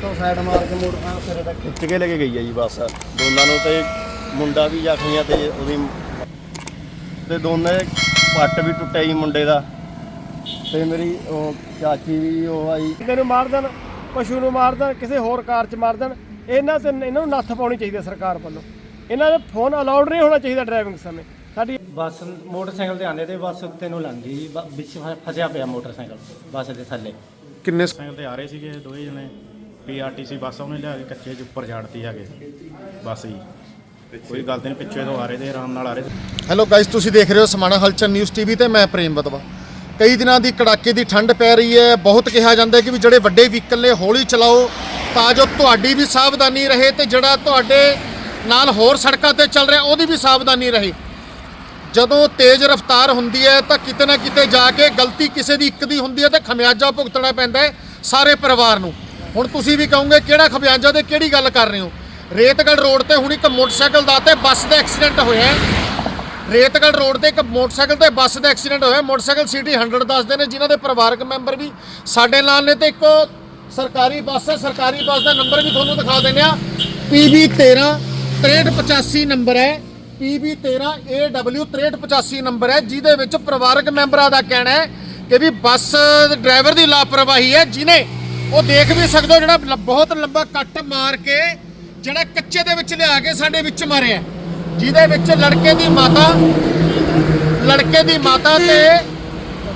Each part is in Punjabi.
ਇੱਥੋਂ ਸਾਈਡ ਮਾਰ ਕੇ ਮੋਟਰਸਾਈਕਲ ਸਿਰੇ ਤੱਕ। ਖਿੱਚ ਕੇ ਲੈ ਕੇ ਗਈ ਆ ਜੀ ਬੱਸ। ਦੋਨਾਂ ਨੂੰ ਤੇ ਮੁੰਡਾ ਵੀ ਜ਼ਖਮੀ ਆ ਤੇ ਉਹਦੀ ਤੇ ਦੋਨੇ ਪੱਟ ਵੀ ਟੁੱਟਿਆ ਜੀ ਮੁੰਡੇ ਦਾ। ਤੇ ਮੇਰੀ ਉਹ ਚਾਚੀ ਵੀ ਉਹ ਆਈ। ਬੰਦੇ ਨੂੰ ਮਾਰ ਦੇਣ ਪਸ਼ੂ ਨੂੰ ਮਾਰ ਦੇਣ ਕਿਸੇ ਹੋਰ ਕਾਰ 'ਚ ਮਾਰ ਦੇਣ ਇਹਨਾਂ ਤੇ ਇਹਨਾਂ ਨੂੰ ਨੱਥ ਪਾਉਣੀ ਚਾਹੀਦੀ ਹੈ ਸਰਕਾਰ ਵੱਲੋਂ। ਇਹਨਾਂ ਦੇ ਫੋਨ ਅਲਾਉਡ ਨਹੀਂ ਹੋਣਾ ਚਾਹੀਦਾ ਡਰਾਈਵਿੰਗ ਸਮੇਂ। ਸਾਡੀ ਬੱਸ ਮੋਟਰਸਾਈਕਲ ਤੇ ਆਂਦੇ ਤੇ ਬੱਸ ਉੱਤੇ ਨੂੰ ਲੰਘੀ ਜੀ ਵਿੱਚ ਫਸਿਆ ਪਿਆ ਮੋਟਰਸਾਈਕਲ ਬੱਸ ਦੇ ਥੱਲੇ। ਕਿੰਨੇ ਸਾਈਕਲ ਤੇ ਆ ਰਹੇ ਸੀਗੇ ਦੋਵੇਂ ਜਣੇ। ਪੀਆਰਟੀਸੀ ਬੱਸ ਉਹਨੇ ਲਿਆ ਕੇ ਕੱਚੇ ਚ ਉੱਪਰ ਝਾੜਤੀ ਕੇ ਬੱਸ ਜੀ। ਕੋਈ ਗੱਲ ਨਹੀਂ ਪਿੱਛੇ ਤੋਂ ਆ ਰਹੇ ਤੇ ਆਰਾਮ ਨਾਲ ਆ ਰਹੇ। ਤੇ ਹੈਲੋ ਗਾਇਸ ਤੁਸੀਂ ਦੇਖ ਰਹੇ ਹੋ ਸਮਾਣਾ ਹਲਚਲ ਨਿਊਜ਼ ਟੀਵੀ ਤੇ ਮੈਂ ਪ੍ਰੇਮ ਬਦਵਾ ਕਈ ਦਿਨਾਂ ਦੀ ਕੜਾਕੇ ਦੀ ਠੰਡ ਪੈ ਰਹੀ ਹੈ। ਬਹੁਤ ਕਿਹਾ ਜਾਂਦਾ ਹੈ ਕਿ ਵੀ ਜਿਹੜੇ ਵੱਡੇ ਵਹੀਕਲ ਨੇ ਹੌਲੀ ਚਲਾਓ ਤਾਂ ਜੋ ਤੁਹਾਡੀ ਵੀ ਸਾਵਧਾਨੀ ਰਹੇ ਤੇ ਜਿਹੜਾ ਤੁਹਾਡੇ ਨਾਲ ਹੋਰ ਸੜਕਾਂ ਤੇ ਚੱਲ ਰਿਹਾ ਉਹਦੀ ਵੀ ਸਾਵਧਾਨੀ ਰਹੇ। ਜਦੋਂ ਤੇਜ਼ ਰਫ਼ਤਾਰ ਹੁੰਦੀ ਹੈ ਤਾਂ ਕਿਤੇ ਨਾ ਕਿਤੇ ਜਾ ਕੇ ਗਲਤੀ ਕਿਸੇ ਦੀ ਇੱਕ ਦੀ ਹੁੰਦੀ ਹੈ ਤੇ ਖਮਿਆਜਾ ਭੁਗਤਣਾ ਪੈਂਦਾ ਹੈ ਸਾਰੇ ਪਰਿਵਾਰ ਨੂੰ। ਹੁਣ ਤੁਸੀਂ ਵੀ ਕਹੋਗੇ ਕਿਹੜਾ ਖਬਿਆਂਜਾ ਤੇ ਕਿਹੜੀ ਗੱਲ ਕਰ ਰਹੇ ਹੋ? ਰੇਤਗੜ੍ਹ ਰੋਡ ਤੇ ਹੁਣ ਇੱਕ ਮੋਟਰਸਾਈਕਲ ਦਾ ਤੇ ਬੱਸ ਦਾ ਐਕਸੀਡੈਂਟ ਹੋਇਆ ਹੈ। ਰੇਤਗੜ੍ਹ ਰੋਡ ਤੇ ਇੱਕ ਮੋਟਰਸਾਈਕਲ ਤੇ ਬੱਸ ਦਾ ਐਕਸੀਡੈਂਟ ਹੋਇਆ ਮੋਟਰਸਾਈਕਲ ਸਿਟੀ 100 ਦੱਸਦੇ ਨੇ, ਜਿਨ੍ਹਾਂ ਦੇ ਪਰਿਵਾਰਕ ਮੈਂਬਰ ਵੀ ਸਾਡੇ ਨਾਲ ਨੇ ਤੇ ਇੱਕ ਸਰਕਾਰੀ ਬੱਸ ਹੈ। ਸਰਕਾਰੀ ਬੱਸ ਦਾ ਨੰਬਰ ਵੀ ਤੁਹਾਨੂੰ ਦਿਖਾ ਦਿੰਦੇ ਆ PB 13 6385 ਨੰਬਰ ਹੈ। PB 13 AW 6385 ਨੰਬਰ ਹੈ, ਜਿਹਦੇ ਵਿੱਚ ਪਰਿਵਾਰਕ ਮੈਂਬਰਾਂ ਦਾ ਕਹਿਣਾ ਹੈ ਕਿ ਵੀ ਬੱਸ ਡਰਾਈਵਰ ਦੀ ਲਾਪਰਵਾਹੀ ਹੈ। ਜਿਨੇ ਉਹ ਦੇਖ ਵੀ ਸਕਦੇ ਹੋ ਜਿਹੜਾ ਲ- ਬਹੁਤ ਲੰਬਾ ਕੱਟ ਮਾਰ ਕੇ ਜਿਹੜਾ ਕੱਚੇ ਦੇ ਵਿੱਚ ਲਿਆ ਕੇ ਸਾਡੇ ਵਿੱਚ ਮਾਰਿਆ ਜਿਹਦੇ ਵਿੱਚ ਲੜਕੇ ਦੀ ਮਾਤਾ ਲੜਕੇ ਦੀ ਮਾਤਾ ਤੇ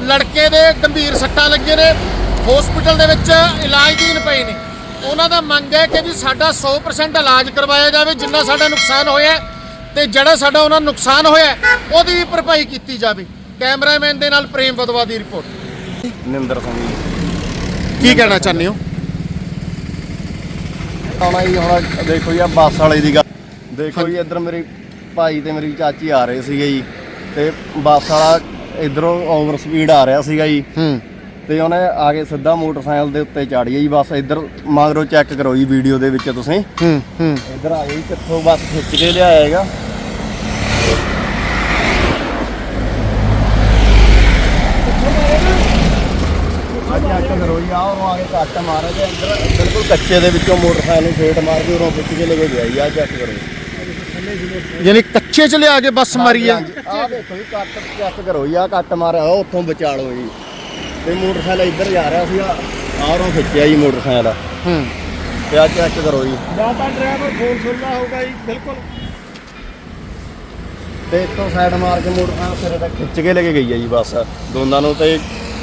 ਲੜਕੇ ਦੇ ਗੰਭੀਰ ਸੱਟਾਂ ਲੱਗੀਆਂ ਨੇ। ਹਸਪੀਟਲ ਦੇ ਵਿੱਚ ਇਲਾਜ ਦੀਨ ਪਏ ਨੇ। ਉਹਨਾਂ ਦਾ ਮੰਗ ਹੈ ਕਿ ਵੀ ਸਾਡਾ 100% ਇਲਾਜ ਕਰਵਾਇਆ ਜਾਵੇ ਜਿੰਨਾ ਸਾਡਾ ਨੁਕਸਾਨ ਹੋਇਆ ਹੈ ਤੇ ਜਿਹੜਾ ਸਾਡਾ ਉਹਨਾਂ ਨੂੰ ਨੁਕਸਾਨ ਹੋਇਆ ਹੈ, ਉਹਦੀ ਵੀ ਭਰਪਾਈ ਕੀਤੀ ਜਾਵੇ। ਕੈਮਰਾਮੈਨ ਦੇ ਨਾਲ ਪ੍ਰੇਮ ਬਦਵਾ ਦੀ ਰਿਪੋਰਟ। ਨਿੰਦਰ ਸਿੰਘ ਜੀ। ਕੀ ਕਹਿਣਾ ਚਾਹੁੰਦੇ ਹੋ? ਆਉਣਾ ਜੀ ਹੁਣ ਦੇਖੋ ਜੀ ਆ ਬੱਸ ਵਾਲੇ ਦੀ ਗੱਲ। ਦੇਖੋ ਜੀ ਇੱਧਰ ਮੇਰੀ ਭਾਈ ਤੇ ਮੇਰੀ ਚਾਚੀ ਆ ਰਹੇ ਸੀਗੇ ਜੀ। ਤੇ ਬੱਸ ਵਾਲਾ ਇਧਰੋਂ ਓਵਰ ਸਪੀਡ ਆ ਰਿਹਾ ਸੀਗਾ ਜੀ। ਹੂੰ। ਤੇ ਉਹਨੇ ਆ ਕੇ ਸਿੱਧਾ ਮੋਟਰਸਾਈਕਲ ਦੇ ਉੱਤੇ ਚਾੜੀ ਜੀ। ਬੱਸ ਇੱਧਰ ਮਗਰੋਂ ਚੈੱਕ ਕਰੋ ਜੀ ਵੀਡੀਓ ਦੇ ਵਿੱਚ ਤੁਸੀਂ। ਹੂੰ ਹੂੰ। ਇੱਧਰ ਆ ਜੀ ਕਿੱਥੋਂ ਬੱਸ ਖਿੱਚ ਕੇ ਲਿਆਇਆ ਹੈਗਾ। ਆ ਚੈੱਕ ਕਰੋ ਜੀ ਆਹ ਉਹ ਆ ਕੇ ਕੱਟ ਮਾਰਿਆ ਤੇ ਅੰਦਰ ਬਿਲਕੁਲ ਕੱਚੇ ਦੇ ਵਿੱਚੋਂ ਮੋਟਰਸਾਈਕਲ ਨੂੰ ਫੇਟ ਮਾਰ ਕੇ ਉਰੋਂ ਖਿੱਚ ਕੇ ਲੈ ਕੇ ਗਿਆ ਜੀ ਆ ਚੈੱਕ ਕਰੋ। ਯਾਨੀ ਕੱਚੇ ਚ ਲਿਆ ਕੇ ਬੱਸ ਮਾਰੀ ਹੈ ਆ ਦੇਖੋ ਜੀ ਕੱਟ ਚੈੱਕ ਕਰੋ ਜੀ ਆ ਕੱਟ ਮਾਰਿਆ ਉਹ ਉੱਥੋਂ ਬਚਾਲੋ ਜੀ। ਤੇ ਮੋਟਰਸਾਈਕਲ ਇੱਧਰ ਜਾ ਰਿਹਾ ਸੀਗਾ ਆਹ ਉਰੋਂ ਖਿੱਚਿਆ ਜੀ ਮੋਟਰਸਾਈਕਲ। ਹੂੰ। ਤੇ ਆ ਚੈੱਕ ਕਰੋ ਜੀ। ਜਾਂ ਤਾਂ ਡਰਾਈਵਰ ਫੋਨ ਸੁਣਦਾ ਹੋਊਗਾ ਜੀ ਬਿਲਕੁਲ। ਤੇ ਇੱਥੋਂ ਸਾਈਡ ਮਾਰ ਕੇ ਮੋਟਰਸਾਈਕਲ ਸਿਰੇ ਤੱਕ ਖਿੱਚ ਕੇ ਲੈ ਕੇ ਗਈ ਆ ਜੀ ਬੱਸ। ਦੋਨਾਂ ਨੂੰ ਤੇ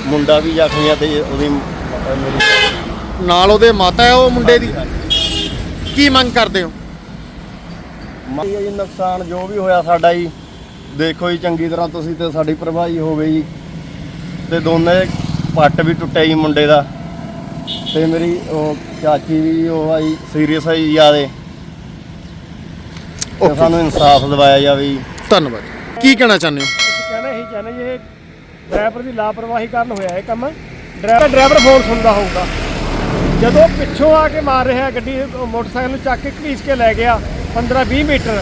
ਮੁੰਡਾ ਵੀ ਜ਼ਖਮੀ ਆ ਤੇ ਉਹਦੀ ਨਾਲ ਉਹਦੇ ਮਾਤਾ ਹੈ ਉਹ ਮੁੰਡੇ ਦੀ? ਕੀ ਮੰਗ ਕਰਦੇ ਹੋ? ਮਾਈ ਜੀ ਨੁਕਸਾਨ ਜੋ ਵੀ ਹੋਇਆ ਸਾਡਾ ਜੀ ਦੇਖੋ ਜੀ ਚੰਗੀ ਤਰ੍ਹਾਂ ਤੁਸੀਂ ਤੇ ਸਾਡੀ ਭਰਵਾਈ ਹੋਵੇ ਜੀ। ਤੇ ਦੋਨੇ ਪੱਟ ਵੀ ਟੁੱਟਿਆ ਜੀ ਮੁੰਡੇ ਦਾ। ਤੇ ਮੇਰੀ ਉਹ ਚਾਚੀ ਵੀ ਉਹ ਆਈ ਸੀਰੀਅਸ ਆ ਜੀ ਜਿਆਦੇ। ਤੇ Okay. ਸਾਨੂੰ ਇਨਸਾਫ ਦਿਵਾਇਆ ਜਾਵੇ ਜੀ। ਧੰਨਵਾਦ। ਕੀ ਕਹਿਣਾ ਚਾਹੁੰਦੇ ਹੋ? ਅਸੀਂ ਕਹਿਣਾ ਇਹੀ ਚਾਹੁੰਦੇ ਜੀ ਇਹ ਡਰਾਈਵਰ ਦੀ ਲਾਪਰਵਾਹੀ ਕਾਰਨ ਹੋਇਆ ਇਹ ਕੰਮ। ਡਰਾਈਵਰ ਡਰਾਈਵਰ ਫੋਨ ਸੁਣਦਾ ਹੋਊਗਾ। ਜਦੋਂ ਪਿੱਛੋਂ ਆ ਕੇ ਮਾਰ ਰਿਹਾ ਗੱਡੀ ਮੋਟਰਸਾਈਕਲ ਨੂੰ ਚੱਕ ਕੇ ਘੜੀਸ ਕੇ ਲੈ ਗਿਆ 15 20 ਮੀਟਰ,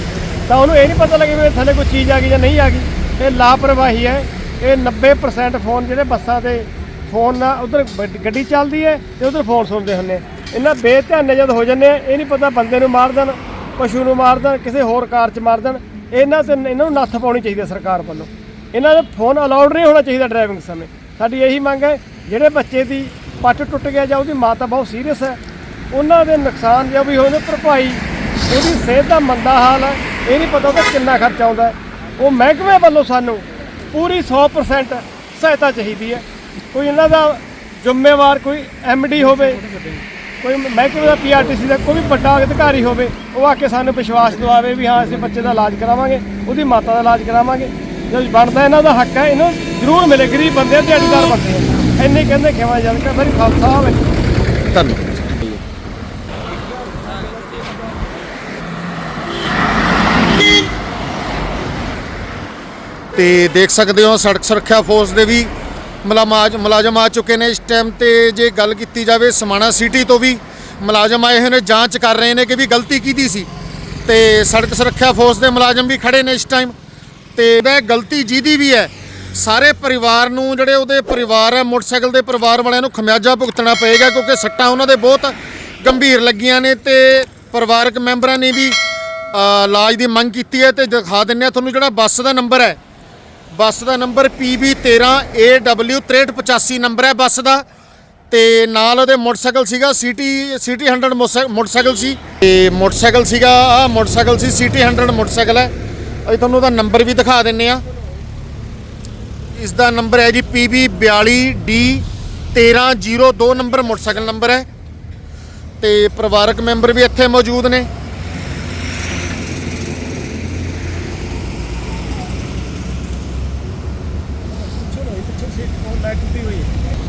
ਤਾਂ ਉਹਨੂੰ ਇਹ ਨਹੀਂ ਪਤਾ ਲੱਗੇ ਵੀ ਥੱਲੇ ਕੋਈ ਚੀਜ਼ ਆ ਗਈ ਜਾਂ ਨਹੀਂ ਆ ਗਈ। ਇਹ ਲਾਪਰਵਾਹੀ ਹੈ। ਇਹ 90% ਫੋਨ ਜਿਹੜੇ ਬੱਸਾਂ ਤੇ ਫੋਨ ਨਾਲ ਉਧਰ ਗੱਡੀ ਚੱਲਦੀ ਹੈ ਤੇ ਉਧਰ ਫੋਨ ਸੁਣਦੇ ਹੁੰਦੇ ਇਹਨਾਂ ਬੇਧਿਆਨੇ ਜਦ ਹੋ ਜੰਨੇ ਇਹ ਨਹੀਂ ਪਤਾ ਬੰਦੇ ਨੂੰ ਮਾਰ ਦੇਣ, ਪਸ਼ੂ ਨੂੰ ਮਾਰ ਦੇਣ, ਕਿਸੇ ਹੋਰ ਕਾਰ 'ਚ ਮਾਰ ਦੇਣ। ਇਹਨਾਂ ਤੇ ਇਹਨਾਂ ਨੂੰ ਨੱਥ ਪਾਉਣੀ ਚਾਹੀਦੀ ਹੈ ਸਰਕਾਰ ਵੱਲੋਂ। ਇਹਨਾਂ ਦੇ ਫੋਨ ਅਲਾਉਡ ਨਹੀਂ ਹੋਣਾ ਚਾਹੀਦਾ ਡਰਾਈਵਿੰਗ ਸਮੇਂ। ਸਾਡੀ ਇਹੀ ਮੰਗ ਹੈ, ਜਿਹੜੇ ਬੱਚੇ ਦੀ ਪੱਟ ਟੁੱਟ ਗਿਆ ਜਾਂ ਉਹਦੀ ਮਾਤਾ ਬਹੁਤ ਸੀਰੀਅਸ ਹੈ, ਉਹਨਾਂ ਦੇ ਨੁਕਸਾਨ ਜਾਂ ਵੀ ਹੋਏ ਨੇ ਭਰਪਾਈ, ਉਹਦੀ ਸਿਹਤ ਦਾ ਮੰਦਾ ਹਾਲ ਹੈ, ਇਹ ਨਹੀਂ ਪਤਾ ਉਹਦਾ ਕਿੰਨਾ ਖਰਚਾ ਆਉਂਦਾ ਉਹ ਮਹਿਕਮੇ ਵੱਲੋਂ ਸਾਨੂੰ ਪੂਰੀ 100% ਸਹਾਇਤਾ ਚਾਹੀਦੀ ਹੈ। ਕੋਈ ਇਹਨਾਂ ਦਾ ਜ਼ਿੰਮੇਵਾਰ ਕੋਈ ਐਮਡੀ ਹੋਵੇ, ਕੋਈ ਮਹਿਕਮੇ ਦਾ ਪੀਆਰਟੀਸੀ ਦਾ ਕੋਈ ਵੀ ਵੱਡਾ ਅਧਿਕਾਰੀ ਹੋਵੇ, ਉਹ ਆ ਕੇ ਸਾਨੂੰ ਵਿਸ਼ਵਾਸ ਦਿਵਾਵੇ ਵੀ ਹਾਂ, ਅਸੀਂ ਬੱਚੇ ਦਾ ਇਲਾਜ ਕਰਾਵਾਂਗੇ, ਉਹਦੀ ਮਾਤਾ ਦਾ ਇਲਾਜ ਕਰਾਵਾਂਗੇ। ਜੇ ਬਣਦਾ ਇਹਨਾਂ ਦਾ ਹੱਕ ਹੈ ਇਹਨੂੰ ਜ਼ਰੂਰ ਮਿਲੇ ਗਰੀਬ ਬੰਦੇ ਆ, ਦਿਹਾੜੀਦਾਰ ਬੰਦੇ ਆ। ਇੰਨੇ ਕਹਿੰਦੇ ਖਿਮਾ ਜਨ ਕੇ ਮੇਰੀ ਖਾਲਸਾ ਹੋਵੇ ਧੰਨਵਾਦ। ਤੇ ਦੇਖ ਸਕਦੇ ਹੋ ਸੜਕ ਸੁਰੱਖਿਆ ਫੋਰਸ ਦੇ ਵੀ ਮੁਲਾਮਾਜ ਮੁਲਾਜ਼ਮ ਆ ਚੁੱਕੇ ਨੇ ਇਸ ਟਾਈਮ ਤੇ ਜੇ ਗੱਲ ਕੀਤੀ ਜਾਵੇ ਸਮਾਣਾ ਸਿਟੀ ਤੋਂ ਵੀ ਮੁਲਾਜ਼ਮ ਆਏ ਹੋਏ ਨੇ ਜਾਂਚ ਕਰ ਰਹੇ ਨੇ ਕਿ ਵੀ ਗਲਤੀ ਕਿਹਦੀ ਸੀ। ਤੇ ਸੜਕ ਸੁਰੱਖਿਆ ਫੋਰਸ ਦੇ ਮੁਲਾਜ਼ਮ ਵੀ ਖੜੇ ਨੇ ਇਸ ਟਾਈਮ ਤੇ ਇਹ ਗਲਤੀ ਜਿਹਦੀ ਵੀ ਹੈ, ਸਾਰੇ ਪਰਿਵਾਰ ਨੂੰ, ਜਿਹੜੇ ਉਹਦੇ ਪਰਿਵਾਰ ਹੈ, ਮੋਟਰਸਾਈਕਲ ਦੇ ਪਰਿਵਾਰ ਵਾਲਿਆਂ ਨੂੰ ਖਮਿਆਜਾ ਭੁਗਤਣਾ ਪਏਗਾ ਕਿਉਂਕਿ ਸੱਟਾਂ ਉਹਨਾਂ ਦੇ ਬਹੁਤ ਗੰਭੀਰ ਲੱਗੀਆਂ ਨੇ ਤੇ ਪਰਿਵਾਰਕ ਮੈਂਬਰਾਂ ਨੇ ਵੀ ਇਲਾਜ ਦੀ ਮੰਗ ਕੀਤੀ ਹੈ ਤੇ ਦਿਖਾ ਦਿੰਨੇ ਆ ਤੁਹਾਨੂੰ ਜਿਹੜਾ ਬੱਸ ਦਾ ਨੰਬਰ ਹੈ। ਬੱਸ ਦਾ ਨੰਬਰ PB13AW 6385 ਨੰਬਰ ਹੈ ਬੱਸ ਦਾ ਤੇ ਨਾਲ ਉਹਦੇ ਮੋਟਰਸਾਈਕਲ ਸੀਗਾ ਸਿਟੀ ਸਿਟੀ 100 ਮੋਟਰਸਾਈ- ਮੋਟਰਸਾਈਕਲ ਸੀ। ਤੇ ਮੋਟਰਸਾਈਕਲ ਸੀਗਾ ਆ ਮੋਟਰਸਾਈਕਲ ਸੀ, ਸਿਟੀ 100 ਮੋਟਰਸਾਈਕਲ ਹੈ। ਅਸੀਂ ਤੁਹਾਨੂੰ ਉਹਦਾ ਨੰਬਰ ਵੀ ਦਿਖਾ ਦਿੰਨੇ ਆ। ਇਸ ਦਾ ਨੰਬਰ ਹੈ ਜੀ PB42D 1302 ਨੰਬਰ ਮੋਟਰਸਾਈਕਲ ਨੰਬਰ ਹੈ। ਤੇ ਪਰਿਵਾਰਕ ਮੈਂਬਰ ਵੀ ਇੱਥੇ ਮੌਜੂਦ ਨੇ। ਪਿੱਛੇ ਸੀਟ ਉਹ ਲਾਈਟ ਟੁੱਟੀ ਹੋਈ ਹੈ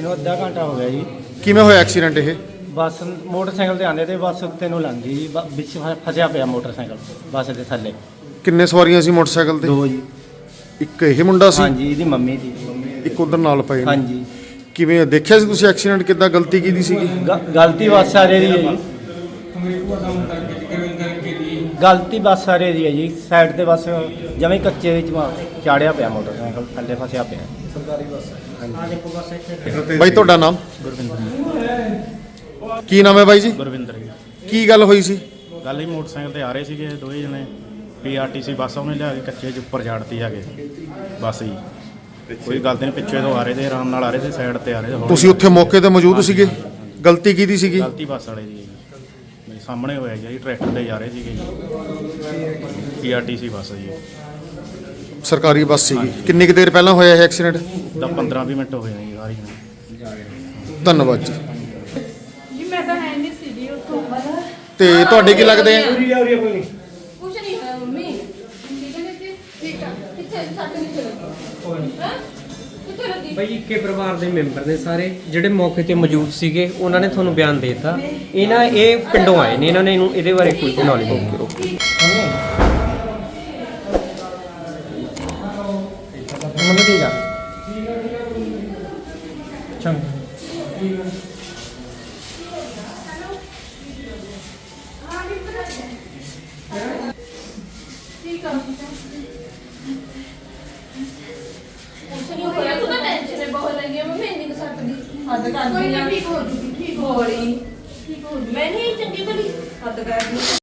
ਇਹਨੂੰ ਅੱਧਾ ਘੰਟਾ ਹੋ ਗਿਆ ਜੀ। ਕਿਵੇਂ ਹੋਇਆ ਐਕਸੀਡੈਂਟ ਇਹ? ਬੱਸ ਮੋਟਰਸਾਈਕਲ ਤੇ ਆਂਦੇ ਤੇ ਬੱਸ ਉੱਤੇ ਨੂੰ ਲੰਘੀ ਜੀ। ਬ- ਵਿੱਚ ਫ- ਫਸਿਆ ਪਿਆ ਮੋਟਰਸਾਈਕਲ ਬੱਸ ਦੇ ਥੱਲੇ। ਕਿੰਨੇ ਸਵਾਰੀਆਂ ਸੀ ਮੋਟਰਸਾਈਕਲ ਤੇ? ਦੋ ਜੀ। ਇੱਕ ਇਹ ਮੁੰਡਾ ਸੀ? ਹਾਂਜੀ ਇਹਦੀ ਮੰਮੀ ਦੀ ਇੱਕ ਉਧਰ ਨਾਲ ਪਏ ਨੇ। ਹਾਂਜੀ। ਕਿਵੇਂ ਦੇਖਿਆ ਸੀ ਤੁਸੀਂ ਐਕਸੀਡੈਂਟ? ਕਿੱਦਾਂ ਗਲਤੀ ਕੀਤੀ ਸੀਗੀ? ਗ- ਗਲਤੀ ਬੱਸ ਵਾਲੇ ਦੀ ਹੈ ਜੀ। ਗਲਤੀ ਬੱਸ ਵਾਲੇ ਦੀ ਹੈ ਜੀ। ਸਾਈਡ ਤੇ ਬੱਸ ਜਮੇ ਕੱਚੇ ਵਿੱਚ ਮਾ- ਚਾੜਿਆ ਪਿਆ ਮੋਟਰਸਾਈਕਲ ਥੱਲੇ ਫਸਿਆ ਪਿਆ। ਬਾਈ ਤੁਹਾਡਾ ਨਾਮ? ਕੀ ਨਾਮ ਹੈ ਬਾਈ ਜੀ? ਗੁਰਵਿੰਦਰ ਜੀ। ਕੀ ਗੱਲ ਹੋਈ ਸੀ? ਗੱਲ ਹੀ ਮੋਟਰਸਾਈਕਲ ਤੇ ਆ ਰਹੇ ਸੀਗੇ ਦੋਵੇਂ ਜਣੇ। ਪੀਆਰਟੀਸੀ ਬੱਸ ਉਹਨੇ ਲਿਆ ਕੇ ਕੱਚੇ 'ਚ ਉੱਪਰ ਝਾੜਤੀ ਹੈਗੇ ਬੱਸ ਜੀ। ਕੋਈ ਗਲਤੀ ਨਹੀਂ ਪਿੱਛੇ ਤੋਂ ਆ ਰਹੇ ਤੇ ਆਰਾਮ ਨਾਲ ਆ ਰਹੇ ਤੇ ਸਾਈਡ ਤੇ ਆ ਰਹੇ ਤੁਸੀਂ ਉੱਥੇ ਮੌਕੇ ਤੇ ਮੌਜੂਦ ਸੀਗੇ? ਗਲਤੀ ਕਿਹਦੀ ਸੀਗੀ? ਗਲਤੀ ਬੱਸ ਵਾਲੇ ਦੀ ਸਾਹਮਣੇ ਹੋਇਆ ਜੀ ਟਰੈਕਟਰ ਤੇ ਜਾ ਰਹੇ ਸੀਗੇ ਜੀ। ਪੀਆਰਟੀਸੀ ਬੱਸ ਜੀ। ਸਰਕਾਰੀ ਬੱਸ ਸੀਗੀ। ਕਿੰਨੀ ਕੁ ਦੇਰ ਪਹਿਲਾਂ ਹੋਇਆ ਇਹ ਐਕਸੀਡੈਂਟ ਤਾਂ 15-20 ਮਿੰਟ ਹੋਏ ਨੇ ਜੀ ਧੰਨਵਾਦ ਜੀ। ਜੀ ਮੈਂ ਤਾਂ ਹੈ ਨਹੀਂ ਸੀ ਜੀ ਉੱਥੋਂ ਤੇ ਤੁਹਾਡੇ ਕੀ ਲੱਗਦੇ ਆ? ਕੁਛ ਨਹੀਂ ਹੋਇਆ ਮੰਮੀ। ਠੀਕ ਹੈ ਠੀਕ ਆ। ਕਿੱਥੇ ਸੱਟ ਨਹੀਂ। ਚੱਲਦੀ ਹਾਂ? ਕਿੱਥੇ ਲੱਗੀ ਬਈ ਇੱਕੇ ਪਰਿਵਾਰ ਦੇ ਮੈਂਬਰ ਨੇ ਸਾਰੇ ਜਿਹੜੇ ਮੌਕੇ ਤੇ ਮੌਜੂਦ ਸੀਗੇ ਉਹਨਾਂ ਨੇ ਤੁਹਾਨੂੰ ਬਿਆਨ ਦੇ ਦਿੱਤਾ। ਇਹਨਾਂ ਇਹ ਪਿੰਡੋਂ ਆਏ ਨੇ ਇਹਨਾਂ ਨੇ ਇਹਨੂੰ ਇਹਦੇ ਬਾਰੇ ਕੋਈ ਨੌਲੇਜ ਨਹੀਂ। ਮੰਨ ਠੀਕ ਆ ਚੰਗਾ। ਠੀਕ ਆ ਕੁਛ ਨਹੀਂ ਹੋਇਆ ਤੂੰ ਤਾਂ ਟੈਨਸ਼ਨ ਬਹੁਤ ਲੱਗੀ ਹੈ ਮੰਮੀ ਇੰਨੀ ਕੁ ਸੱਟ ਦੀ ਹੱਦ ਕਰ ਕੋਈ ਨਹੀਂ ਠੀਕ ਹੋ ਜੂਗੀ ਠੀਕ ਹੋ ਰਹੀ ਠੀਕ ਹੋ ਜੂਗੀ ਮੈਂ ਨਹੀਂ ਚੰਗੀ ਭਲੀ ਹੱਦ ਕਰ ਦੀ